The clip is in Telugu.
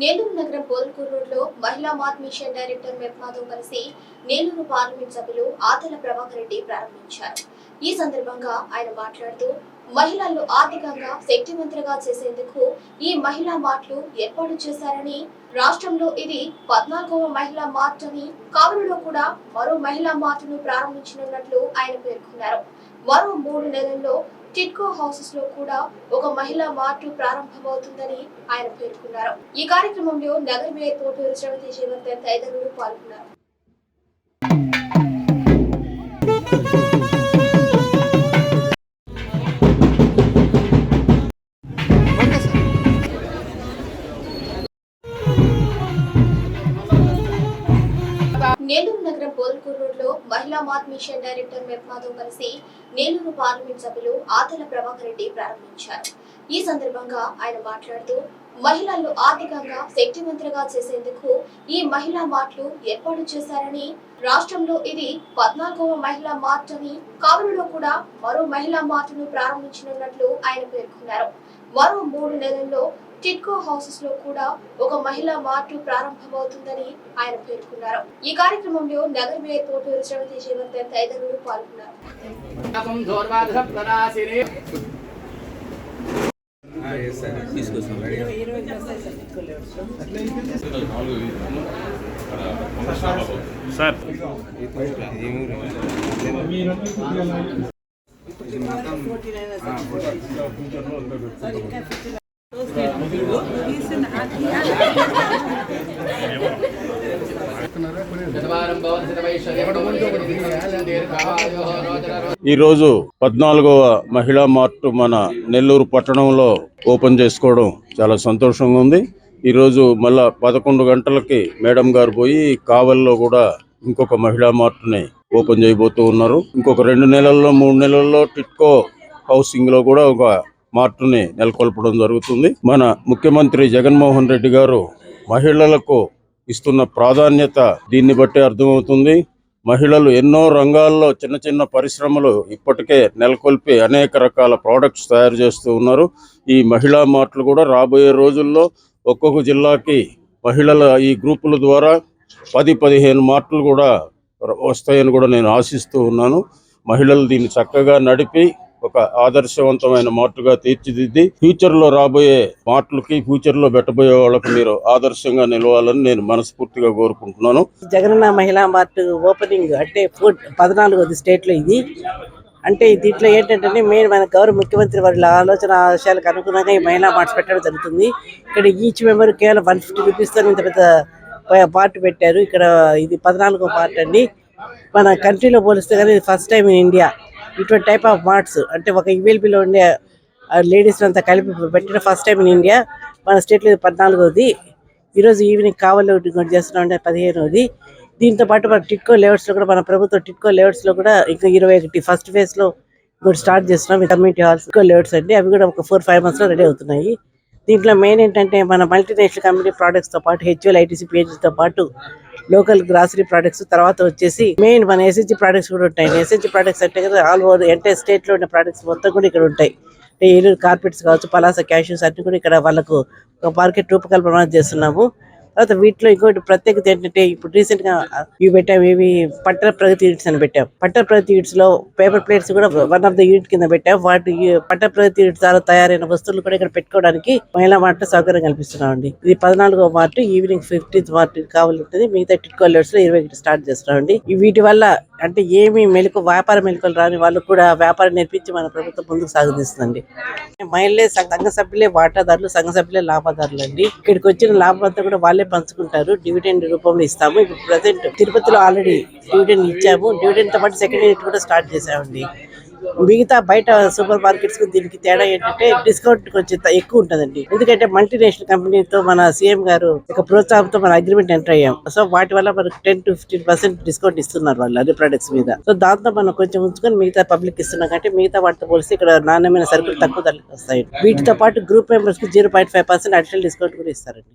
నెల్లూరు నగరం పోల్కూరు రోడ్లో మహిళా మాత్ మిషన్ డైరెక్టర్ మెప్మాతో కలిసి నెల్లూరు పార్లమెంట్ సభ్యులు ఆతల ప్రభాకర్ రెడ్డి ప్రారంభించారు. ఈ సందర్భంగా ఆయన మాట్లాడుతూ మహిళలు ఆర్థికంగా శక్తివంతులుగా చేసేందుకు ఈ మహిళా మార్ట్లు ఏర్పాటు చేశారని రాష్ట్రంలో ఇది పద్నాలుగవ మహిళా మార్ట్ అని కావలిలో కూడా మరో మహిళా మార్ట్ను ప్రారంభించనున్నట్లు ఆయన పేర్కొన్నారు. మరో మూడు నెలల్లో టిడ్కో హౌసెస్లో కూడా ఒక మహిళా మార్టు ప్రారంభమవుతుందని ఆయన పేర్కొన్నారు. ఈ కార్యక్రమంలో నగర మేయర్ పోటూరు శ్రవతి జయవర్ధన్ తదితరులు పాల్గొన్నారు. నెల్లూరు మహిళా మాత్ మిషన్ డైరెక్టర్ మెప్మాతో కలిసి నేలూరు పార్లమెంట్ సభ్యులు ఆతల ప్రభాకర్ రెడ్డి ప్రారంభించారు. ఈ సందర్భంగా ఆయన మాట్లాడుతూ మహిళలు ఆర్థికంగా శక్తివంతులుగా చేసేందుకు ఈ మహిళా మార్ట్లు ఏర్పాటు చేశారని రాష్ట్రంలో ఇది పద్నాలుగవ మహిళా మార్ట్ అని కావలిలో కూడా మరో మహిళా మార్ట్ను ప్రారంభించనున్నట్లు ఆయన పేర్కొన్నారు. మరో మూడు నెలల్లో టిట్కో హౌసెస్లో కూడా ఒక మహిళా మార్టు ప్రారంభమవుతుందని ఆయన పేర్కొన్నారు. ఈ కార్యక్రమంలో నగర మేయర్ పోటూరు శ్రవతి జయవర్ధన్ తదితరులు పాల్గొన్నారు. సార్. ఈరోజు పద్నాలుగవ మహిళా మార్ట్ మన నెల్లూరు పట్టణంలో ఓపెన్ చేసుకోవడం చాలా సంతోషంగా ఉంది. ఈరోజు మళ్ళా పదకొండు గంటలకి మేడం గారు పోయి కావల్లో కూడా ఇంకొక మహిళా మార్ట్ని ఓపెన్ చేయబోతూ ఉన్నారు. ఇంకొక రెండు నెలల్లో మూడు నెలల్లో టిట్కో హౌసింగ్లో కూడా ఒక మార్టుని నెలకొల్పడం జరుగుతుంది. మన ముఖ్యమంత్రి జగన్మోహన్ రెడ్డి గారు మహిళలకు ఇస్తున్న ప్రాధాన్యత దీన్ని బట్టి అర్థమవుతుంది. మహిళలు ఎన్నో రంగాల్లో చిన్న చిన్న పరిశ్రమలు ఇప్పటికే నెలకొల్పి అనేక రకాల ప్రోడక్ట్స్ తయారు చేస్తూ ఉన్నారు. ఈ మహిళా మార్ట్లు కూడా రాబోయే రోజుల్లో ఒక్కొక్క జిల్లాకి మహిళల ఈ గ్రూపుల ద్వారా పది పదిహేను మార్ట్లు కూడా వస్తాయని కూడా నేను ఆశిస్తూ ఉన్నాను. మహిళలు దీన్ని చక్కగా నడిపి ఒక ఆదర్శవంతమైన మార్టుగా తీర్చిదిద్ది ఫ్యూచర్లో రాబోయే మార్ట్లకి ఫ్యూచర్లో పెట్టబోయే వాళ్ళకు మీరు ఆదర్శంగా నిలవాలని నేను మనస్ఫూర్తిగా కోరుకుంటున్నాను. జగనన్న మహిళా మార్ట్ ఓపెనింగ్ అంటే పద్నాలుగోది స్టేట్లో ఇది. అంటే దీంట్లో ఏంటంటే మెయిన్ మన గౌరవ ముఖ్యమంత్రి వారి ఆలోచన ఆశయాలకు అనుగుణంగా ఈ మహిళా మార్ట్స్ పెట్టడం జరుగుతుంది. ఇక్కడ ఈచ్ మెంబర్ కేవలం వన్ ఫిఫ్టీ రూపీస్తో ఇంత పెద్ద పార్ట్ పెట్టారు. ఇక్కడ ఇది పద్నాలుగో పార్ట్ అండి. మన కంట్రీలో పోలిస్తే కానీ ఇది ఫస్ట్ టైం ఇన్ ఇండియా ఇటువంటి టైప్ ఆఫ్ మార్ట్స్ అంటే ఒక ఈవీఎల్బీలో ఉండే లేడీస్ అంతా కలిపి పెట్టిన ఫస్ట్ టైం ఇన్ ఇండియా మన స్టేట్లో పద్నాలుగోది. ఈరోజు ఈవినింగ్ కావాలో ఇంకోటి చేస్తున్నాం అంటే పదిహేనోది. దీంతో పాటు మన టిట్కో లేఅవుట్స్లో కూడా మన ప్రభుత్వ టిట్కో లేఅవుట్స్లో కూడా ఇంకా ఇరవై ఒకటి ఫస్ట్ ఫేజ్లో ఇంకోటి స్టార్ట్ చేస్తున్నాం. కమ్యూనిటీ హాల్స్ టిట్కో లేఅవుట్స్ అండి. అవి కూడా ఒక ఫోర్ ఫైవ్ మంత్స్లో రెడీ అవుతున్నాయి. దీంట్లో మెయిన్ ఏంటంటే మన మల్టీనేషనల్ కంపెనీ ప్రోడక్ట్స్తో పాటు హెచ్ఎల్ ఐటీసీ పిహెచ్తో పాటు లోకల్ గ్రాసరీ ప్రొడక్ట్స్ తర్వాత వచ్చేసి మెయిన్ మన ఎస్హెచ్జి ప్రొడక్ట్స్ కూడా ఉంటాయి. ఎస్హెచ్జి ప్రొడక్ట్స్ అంటే కదా ఆల్ ఓవర్ ఎంటైర్ స్టేట్లో ఉన్న ప్రొడక్ట్స్ మొత్తం కూడా ఇక్కడ ఉంటాయి. అంటే ఏలూరు కార్పెట్స్ కావచ్చు పలాస క్యాష్యూస్ అన్ని కూడా ఇక్కడ వాళ్ళకు ఒక మార్కెట్ రూపకల్పన చేస్తున్నాము. తర్వాత వీటిలో ఇంకోటి ప్రత్యేకత ఏంటంటే ఇప్పుడు రీసెంట్గా ఇవి పెట్టాము ఇవి పట్టణ ప్రగతి యూనిట్స్ అని పెట్టాం. పట్టణ ప్రగతి యూనిట్స్లో పేపర్ ప్లేట్స్ కూడా వన్ ఆఫ్ ద యూనిట్ కింద పెట్టాం. వాటి పట్టణ ప్రగతి యూనిట్ ద్వారా తయారైన వస్తువులు కూడా ఇక్కడ పెట్టుకోవడానికి మహిళా మార్ట్ సౌకర్యం కల్పిస్తున్నామండి. ఇది పద్నాలుగో మార్ట్ ఈవినింగ్ ఫిఫ్టీన్త్ మార్ట్ కావాలి ఉంటుంది మిగతా టిట్కో లెట్స్లో ఇరవై స్టార్ట్ చేస్తున్నామండి. వీటి వల్ల అంటే ఏమి మెలకు వ్యాపార మెలకులు రాని వాళ్ళు కూడా వ్యాపారం నేర్పించి మన ప్రభుత్వం ముందుకు సాగుతుందండి మహిళలే సంఘ సంఘ సభ్యులే వాటాదారులు సంఘ సభ్యులే లాభదారులు అండి. ఇక్కడికి వచ్చిన లాభం అంతా కూడా వాళ్ళే పంచుకుంటారు. డివిడెండ్ రూపంలో ఇస్తాము. ఇప్పుడు ప్రజెంట్ తిరుపతిలో ఆల్రెడీ డివిడెండ్ ఇచ్చాము. డివిడెండ్తో పాటు సెకండ్ యూనిట్ కూడా స్టార్ట్ చేసామండి మిగతా బయట సూపర్ మార్కెట్స్ దీనికి తేడా ఏంటంటే డిస్కౌంట్ కొంచెం ఎక్కువ ఉంటుందండి. ఎందుకంటే మల్టీనేషనల్ కంపెనీతో మన సీఎం గారు ఒక ప్రోత్సాహంతో మన అగ్రిమెంట్ ఎంటర్ అయ్యాం. సో వాటి వల్ల మనకు ten to fifteen percent discount ఇస్తున్నారు వాళ్ళు అన్ని ప్రొడక్ట్స్ మీద. సో దాంతో మనం కొంచెం ఉంచుకొని మిగతా పబ్లిక్ ఇస్తున్నాం కంటే మిగతా వాటితో పోలిస్తే ఇక్కడ నాణ్యమైన సరుకులు తక్కువ ధరలకు వస్తాయి. వీటితో పాటు గ్రూప్ మెంబర్స్కి zero point five percent additional discount కూడా ఇస్తారండి.